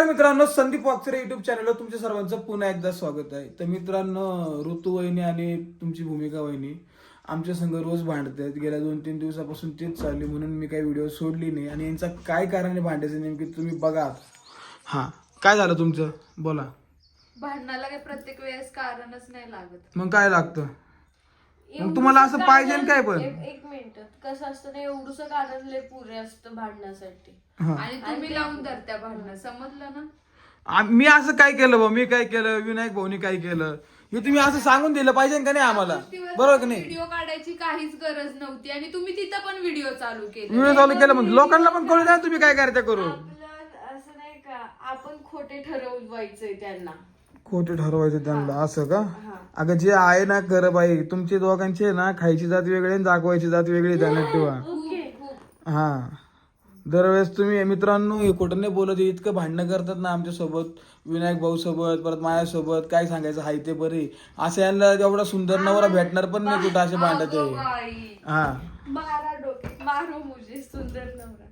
तर मित्रांनो संदीप वाकचरे युट्यूब चॅनलवर तुमच्या सर्वांचं पुन्हा एकदा स्वागत आहे. तर मित्रांनो ऋतू वहिनी आणि तुमची भूमिका वहिनी आमच्या संघ रोज भांडतात गेल्या दोन तीन दिवसापासून तेच चालली म्हणून मी काही व्हिडिओ सोडली नाही. आणि यांचा काय कारण आहे भांडायचं नेमकी तुम्ही बघा. हा काय झालं तुमचं? बोला. भांडणाला काही प्रत्येक वेळेस कारणच नाही लागत. मग काय लागतं? मग तुम्हाला असं पाहिजे काय पण? एक एक मिनिट कसं असतं ना एवढंसं कारण लय पुरे असतं भांडण्यासाठी आणि तुम्ही लावून धरत्या भांडणं समजलं ना? आ- मी असं काय केलं बा मी काय केलं? विनायक भाऊनी काय केलं? हे तुम्ही असं सांगून दिलं पाहिजे का नाही आम्हाला? बरोबर का नाही? व्हिडिओ काढायची काहीच गरज नव्हती आणि तुम्ही तिथं पण व्हिडिओ चालू केले. व्हिडिओ चालू केलं मग लोकांना पण कळू द्या तुम्ही काय करता करू आपलं असं नाही का आपण खोटे ठरवायचंय त्यांना. खोटे ठरवायचं त्यांना असं का? अगं जे आहे ना खरं बाई तुमचे दोघांचे ना खायची जात वेगळी आणि दाखवायची जात वेगळी ध्यानात ठेवा. हा. दरवेळेस तुम्ही मित्रांनो हे कुठं नाही बोलत इतकं भांडणं करतात ना आमच्यासोबत विनायक भाऊ सोबत परत माझ्यासोबत काय सांगायचं हाय ते बरे. असं यांना एवढा सुंदर नवरा भेटणार पण नाही कुठं असे भांडत आहे. हा. मारो मुझे सुंदर नवरा.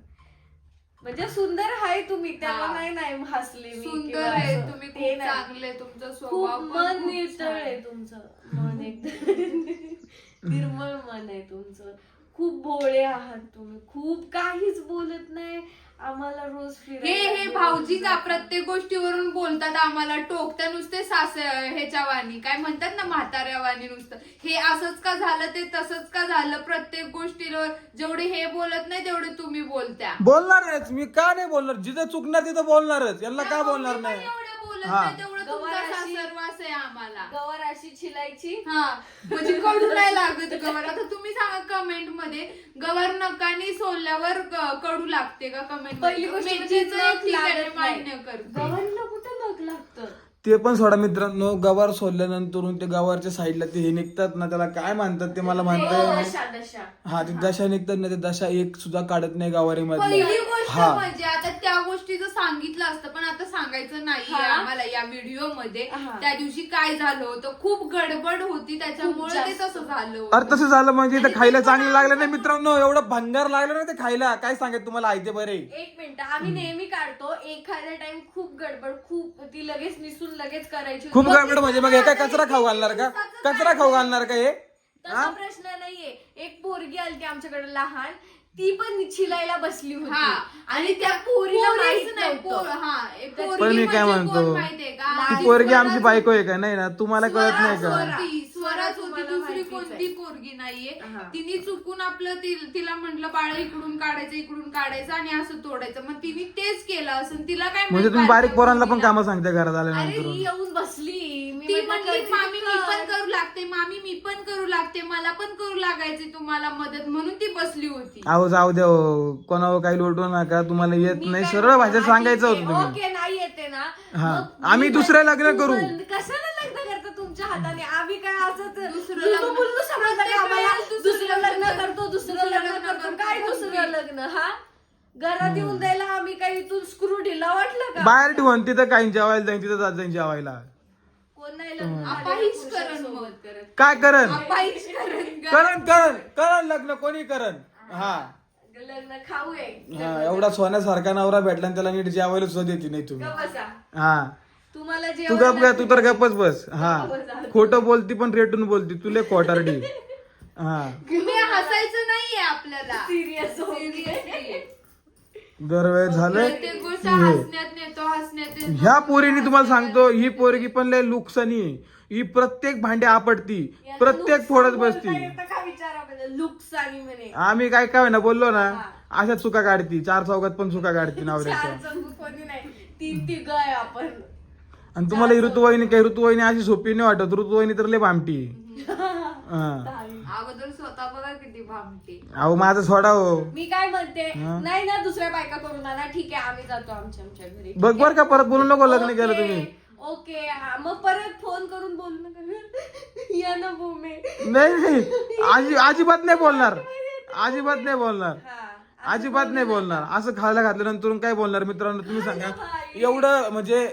म्हणजे सुंदर आहे तुम्ही त्याला हा. नाही नाही हसले मी सुंदर किंवा आहे असं. तुम्ही ते खूप नाही. चांगले तुमचा खूप स्वभाव पण मन खूप निर्मळ छान आहे तुमचं मन एकदम निर्मळ मन आहे तुमचं खूप भोळे आहात तुम्ही. खूप काहीच बोलत नाही. आम्हाला रोज हे हे भाऊजी का प्रत्येक गोष्टीवरून बोलतात आम्हाला. टोकत्या नुसते सास ह्याच्या वाणी. काय म्हणतात ना म्हाताऱ्या वाणी नुसतं. हे असंच का झालं ते तसंच का झालं? प्रत्येक गोष्टीवर जेवढे हे बोलत नाही तेवढे तुम्ही बोलत्या. बोलणारच. मी का नाही बोलणार? जिथं चुकणार तिथं बोलणारच. यांना का बोलणार नाही? एवढं बोलत हा. नाही तेवढं तुमचा गवाराशी- सासरवास आहे आम्हाला. गवर अशी छिलायची. हा म्हणजे कडू नाही लागत गवर. आता तुम्ही सांगा कमेंटमध्ये गवर नकानी सोलल्यावर कडू लागते का कमेंट पहिली गोष्ट म्हणजे नख लागत नाही. मान्य करतो. गव्हांना कुठं नख लागतं? ते पण सोडा मित्रांनो गवार सोडल्यानंतर ते गवारच्या साईडला ते हे निघतात ना त्याला काय म्हणतात ते मला नाही. दशा दशा. हा ते दशा निघतात ना ते दशा एक सुद्धा काढत नाही पहिली गोष्ट हा. म्हणजे आता त्या गोष्टीचं सांगितलं असतं पण आता सांगायचं नाहीये हा. आम्हाला या व्हिडिओमध्ये हा. त्या दिवशी काय झालं होतं खूप गडबड होती त्याच्यामुळे ते. तसं झालं अरे तसं झालं म्हणजे ते खायला चांगलं लागलं नाही मित्रांनो एवढं भंगार लागलं ना ते खायला. काय सांगायचं तुम्हाला आहे ते बरे. एक मिनिट आम्ही नेहमी काढतो एखाद्या टाइम खूप गडबड खूप ती लगेच निसून लगेच करायची खूप होती. गडबड म्हणजे मग काय कचरा खाऊ घालणार का? कचरा खाऊ घालणार का हे? तसा प्रश्न नाहीये. एक पोरगी आलती आमच्याकडे लहान. ती पण छिलायला बसली होती. हा. आणि त्या पोरीला माहीत नाही, नव्हतं. हा, पोरगी पण मी काय म्हणजे म्हणतो? कोण माहितीये का? ती आधी पोरगी आमची बायको आहे का? नाही ना तुम्हाला कळत नाही का? होती, स्वराच होती तुम्हाला दुसरी माहितीच कोणती आहे. पोरगी नाहीये. तिने चुकून आपलं ति- तिला म्हंटल बाळ इकडून काढायचं इकडून काढायचं आणि असं तोडायचं मग तिने तेच केलं असं तिला काय म्हणजे तुम्ही बारीक पोरांना पण? कामं सांगते घरात अरे ही येऊन बसली मी ती म्हणली मामी मी कर." पण करू लागते मामी मी पण करू लागते मला पण करू लागायचे तुम्हाला मदत म्हणून ती बसली होती अहो जाऊ द्या हो. कोणावर काही लोटू नका तुम्हाला येत नाही सरळ भाषेत सांगायचं होतं आहे, तुम्ही ओके नाही येते ना हा. मग आम्ही दुसरं लग्न करू. कशाला हाताने आम्ही काय असं दुसरं लुलू लग्न- बुलू समजलं का आम्हाला. दुसरं लग्न करतो दुसरं दुसरं लग्न करतो. काय दुसरं लग्न? हा? घरात येऊन द्यायला आम्ही काही इथून स्क्रू ढिला वाटलं का? बाहेर ठेवून तिथं काही जेवायला जाईन तिथं जात जाईन जेवायला. कोण नाही लग्न आपाहीच झालेल्या करण मग. पुरुषासोबत करत. काय करण? आपाहीच करण? करण करण करण लग्न कोणी करण? हा. लग्न खाऊ आहे हा एवढा सोन्यासारखा नवरा भेटला आणि त्याला नीट जेवायला सुद्धा देते नाही तुम्ही. का बसा. हा. तुम्हाला तू गप ग तू तर गपच बस. हा. खोटं बोलती पण रेटून बोलती. तुले खोटारडी हा. हसायचं नाहीये आपल्याला. सिरियस. दरवेळेस झालं ह्या पोरीने तुम्हाला सांगतो ही पोरगी पण लय लुकसानी. ही प्रत्येक भांडे आपटती. प्रत्येक फोडत बसती. आम्ही काय काय ना बोललो ना अशा चुका काढती. चार चौकात पण चुका काढती नवऱ्याच्या. नाही. तीन तिघ आहे आपण. आणि तुम्हाला ही ऋतुवाहिनी काय ऋतुवाहिनी अशी सोपी नाही वाटत. ऋतुवाहिनी तर लय भामटी. हा. अगोदर स्वतः बघा किती भामटी. अहो माझं सोडा हो. मी काय म्हणते नाही ना दुसऱ्या बायका करून आणा. ठीक आहे आम्ही जातो आमच्या आमच्या घरी. बघ बर का परत बोलू नको लग्न केलं तुम्ही. ओके हा, मग परत फोन करून बोलू नका या ना भूमे. नाही नाही. आजी अजिबात नाही बोलणार. अजिबात नाही बोलणार. हा अजिबात नाही बोलणार. असं खायला घातल्यानंतर काय बोलणार मित्रांनो तुम्ही सांगा. एवढं म्हणजे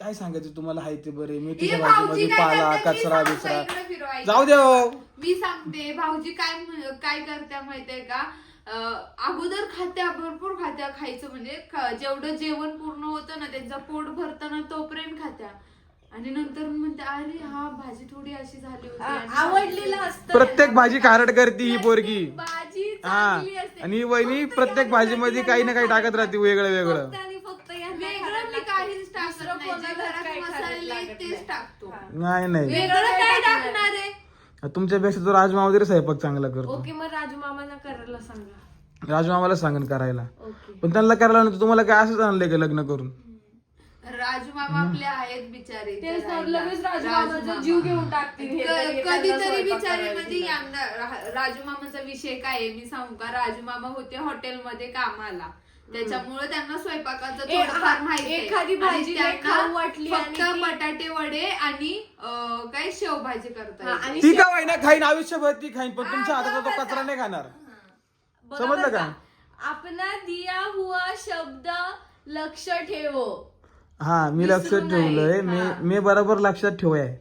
काय सांगायचं तुम्हाला? हाय ते बरे. हे मेथीच्या भाऊजी भाजीमध्ये काय पाला करतात कचरा सांगता बिचरा. इकडे फिरवायचं. जाऊ दे हो. मी सांगते भाऊजी काय म्हण- काय करत्या माहितीये का? अं, अगोदर खात्या भरपूर खात्या खायचं म्हणजे ख- जेवढं जेवण पूर्ण होतं ना त्यांचा पोट भरताना तोपर्यंत खात्या. आणि नंतर म्हणते अरे हा भाजी थोडी अशी झाली होती आणि आवडलेलं असतं. प्रत्येक भाजी खारट करते ही पोरगी. भाजी हा. चांगली असते. आणि ही वहिनी फक्त प्रत्येक भाजीमध्ये काही ना काही टाकत राहते वेगळं वेगळं. फक्त आणि फक्त यांना वेगळं खायला मी लागतं. काहीच टाकत दुसरं नाही जे कोणालाच घरात काही खायला मसाले लागत तेच नाही. टाकतो हा. नाही नाही. वेगळं काय टाकणार आहे? तुमच्यापेक्षा तो राजमामा तरी स्वयंपाक चांगला करतो. ओके मग राजू मामाला करायला सांगा. राजमामाला सांगन करायला. ओके. पण त्यांना करायला नव्हतं तुम्हाला काय असंच आणलंय का लग्न करून? राजू मामा आपले आहेत बिचारे. तेच. लगेच. जीव घेऊन टाकतील हे क- कधीतरी स्वयंपाक बिचारे म्हणजे दिला. यांना रा- राजू मामाचा विषय काय आहे? मी सांगू का? राजू मामा होते हॉटेलमध्ये कामाला. त्याच्यामुळे त्यांना स्वयंपाकाचं थोडंफार माहिती आहे. एखादी भाजी खाऊ वाटली फक्त बटाटे वडे आणि काय शेवभाजी करता हा, येते. आणि ती का वहिना खाईन? आयुष्यभर ती खाईन पण तुमच्या हाताचा तो कचरा नाही खाणार. समजलं का? अपना दिया हुआ शब्द लक्ष ठेवो. हा मी लक्षात. ठेवलंय. मी. मी बरोबर लक्षात ठेवाय.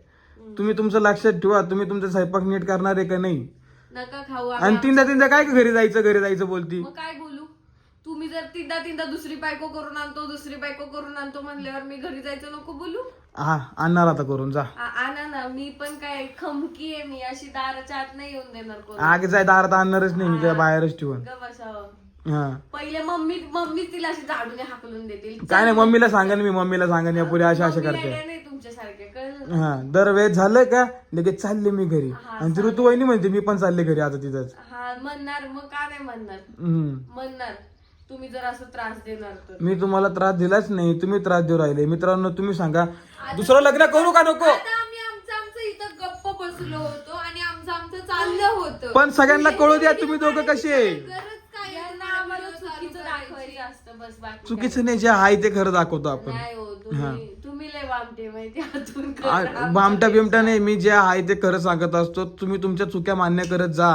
तुम्ही तुमचं लक्षात ठेवा. तुम्ही तुमचा स्वयंपाक नीट करणार आहे का नाही? नका खाऊ आणि तीनदा तीनदा काय घरी जायचं घरी जायचं बोलती? मग काय जर तीनदा तीनदा दुसरी बायको करून आणतो दुसरी बायको करून आणतो म्हणल्यावर मी घरी जायचं नको बोलू? हा आणणार आता करून जा. आ- आणा ना. मी पण काय खमकी आहे मी. अशी दाराच्या आत नाही येऊन देणार कोण. आगे जाय दारात आणणारच नाही मी बाहेरच ठेवून. ग बसावं हा. पहिले मम्मी मम्मी तिला अशी झाडूने हाकलून देतील. काय नाही मम्मीला सांगेन मी मम्मीला सांगेन या पुढे अशा अशा करते. येड्या नाही तुमच्यासारखे कळलं हा दरवेळेस झालं का लगेच चालले मी घरी. आणि ती ऋतू वहिनी म्हणते मी पण चालले घरी आता तिथंच. हा म्हणणार मग का नाही म्हणणार? हम्म. म्हणणार. तुम्ही जर असं त्रास देणार तर. मी तुम्हाला त्रास दिलाच नाही तुम्ही त्रास देऊ राहिले. मित्रांनो तुम्ही सांगा. दुसरं लग्न करू का नको? आता आम्ही आमचं आमचं इथं गप्प बसलो होतो आणि आमचं आमचं चाललं होतं. पण सगळ्यांना कळू द्या तुम्ही दोघं कसे आहे. गरज काय यांना आम्हाला चुकीचं दाखवायचं. असतं बस बाकी चुकीचं नाही. जे आहे ते खरं दाखवतो आपण. नाही हो तुम्ही तुम्ही लय वामटे माहिती हातून आ- बामटा बिमटा नाही मी जे आहे ते खरं सांगत असतो. तुम्ही तुमच्या चुक्या मान्य करत जा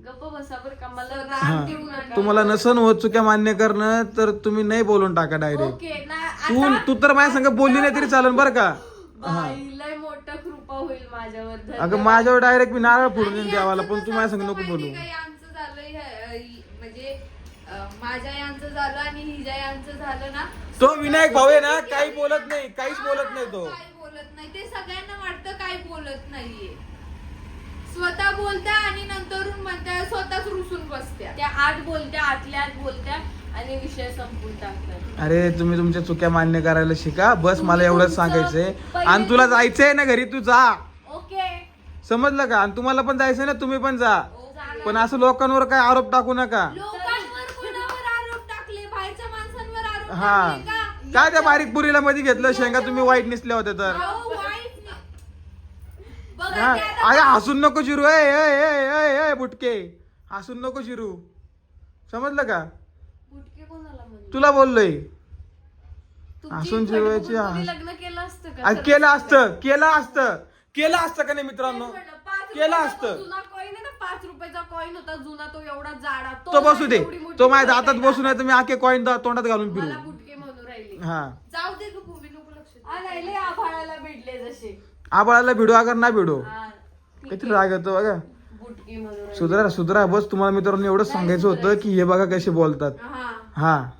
गप्प बसा बरं का मला हा. तुम्हाला नसन होत चुक्या मान्य करणं तर तुम्ही नाही बोलून टाका डायरेक्ट तू तू तर माझ्या संग बोलली नाही तरी चालेल बरं का? बाई, लय मोठा कृपा होईल माझ्यावर अगं माझ्यावर डायरेक्ट मी नारळ फोडून देईन देवाला पण तू माझ्या संग नको बोलू. झालं म्हणजे माझ्या यांचं झालं आणि हिजा यांचं झालं ना तो विनायक भाऊ आहे ना काही बोलत नाही काहीच बोलत नाही तो. काय बोलत नाही. ते सगळ्यांना वाटतं काय बोलत नाहीये. स्वतः बोलत्या आणि नंतरून आत बोलत्या आतल्या आत बोलत्या आणि विषय संपून टाकतात. अरे तुम्ही तुमच्या चुक्या मान्य करायला शिका. बस मला एवढंच सांगायचंय. आणि तुला जायचंय ना घरी तू जा. ओके. समजलं का? आणि तुम्हाला पण जायचंय ना तुम्ही पण जा. पण असं लोकांवर काय आरोप टाकू नका. लोकांवर कोणावर आरोप टाकले? बाहेरच्या माणसांवर आरोप हा. टाकले का? काय त्या बारीक पुरीला मध्ये घेतलं? शेंगा तुम्ही वाईट निसल्या होत्या तर. अहो, वाईट नाही. बघा हा. ते आता अरे हसून नको शिरू. ए ए ए ए ए बुटके. हसून नको शिरू. समजलं का? बुटके कोणाला म्हणले? तुला बोललोय. तुमची हसून इकडे हा. लग्न केलं असतं का? केलं असतं केलं असतं. केलं असतं का नाही मित्रांनो? केलं असतं. तो जुना कॉईन आहे ना पाच रुपयाचा कॉईन होता जुना तो एवढा जाडा तो बसू दे. एवढी मोठी तो माझ्या हातात बोटायला. बसू नाही तर मी आखे कॉईन तोंडात घालून मला फिरू बुटके म्हणून राहिली. हा. जाऊ दे ग भूमी नको लक्ष देऊ. आ, नाही, लय आभाळाला भेटले जसे. आबाळाला भिडू अगर ना भिडू. हा, किती आहे. राग येतो बघा. सुधरा सुधरा बस तुम्हाला मित्रांनो एवढं सांगायचं होतं की हे बघा कसे बोलतात. हा. हा.